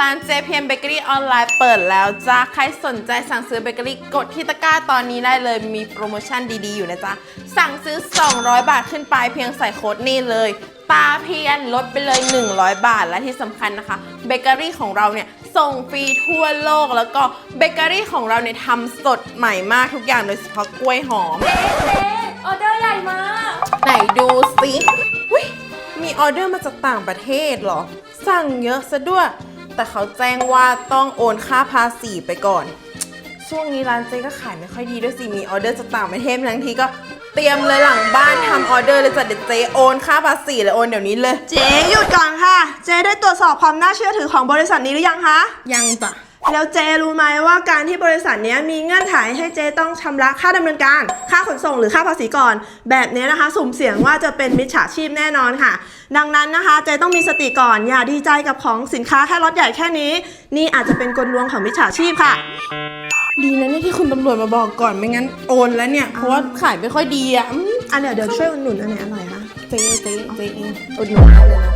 ร้านเจเพียมเบเกอรี่ออนไลน์เปิดแล้วจ้า ใครสนใจสั่งซื้อเบเกอรี่กดที่ตะกร้าตอนนี้ได้เลย มีโปรโมชั่นดีๆ อยู่นะจ๊ะ สั่งซื้อ 200 บาทขึ้นไปเพียงใส่โค้ดนี่เลย ตาเพียนลดไปเลย 100 บาท และที่สำคัญนะคะ เบเกอรี่ของเราเนี่ยส่งฟรีทั่วโลก แล้วก็เบเกอรี่ของเราเนี่ยทำสดใหม่มากทุกอย่างโดยเฉพาะกล้วยหอมเจ๊ออเดอร์ใหญ่มากไหนดูสิวิมีออเดอร์มาจากต่างประเทศเหรอ สั่งเยอะซะด้วย แต่เขาแจ้งว่าต้องโอนค่าภาษีไปก่อน ช่วงนี้ร้านเจก็ขายไม่ค่อยดีด้วยสิ มีออเดอร์จากต่างประเทศทั้งทีก็เตรียมเลยหลังบ้านทำออเดอร์เลยจ้ะเดี๋ยวเจโอนค่าภาษีเลยโอนเดี๋ยวนี้เลย เจ๊หยุดก่อนค่ะ เจ๊ได้ตรวจสอบความน่าเชื่อถือของบริษัทนี้หรือยังคะ ยังจ้ะ แล้วเจรู้ไหมว่าการที่บริษัทเนี้ยมีเงื่อนไขให้เจต้องชำระค่าดำเนินการ ค่าขนส่งหรือค่าภาษีก่อน แบบเนี้ยนะคะ สุ่มเสี่ยงว่าจะเป็นมิจฉาชีพแน่นอนค่ะ ดังนั้นนะคะ เจต้องมีสติก่อนอย่าดีใจกับของสินค้าแค่รถใหญ่แค่นี้ นี่อาจจะเป็นกลลวงของมิจฉาชีพค่ะ ดีนะเนี่ยที่คุณตำรวจมาบอกก่อนไม่งั้นโอนแล้วเนี่ยเพราะว่าขายไม่ค่อยดีอะอืมอันเดี๋ยวเดี๋ยวช่วยอุดหนุนอันไหนอร่อยคะเจเจเจเองอุดหนุนได้เลยนะ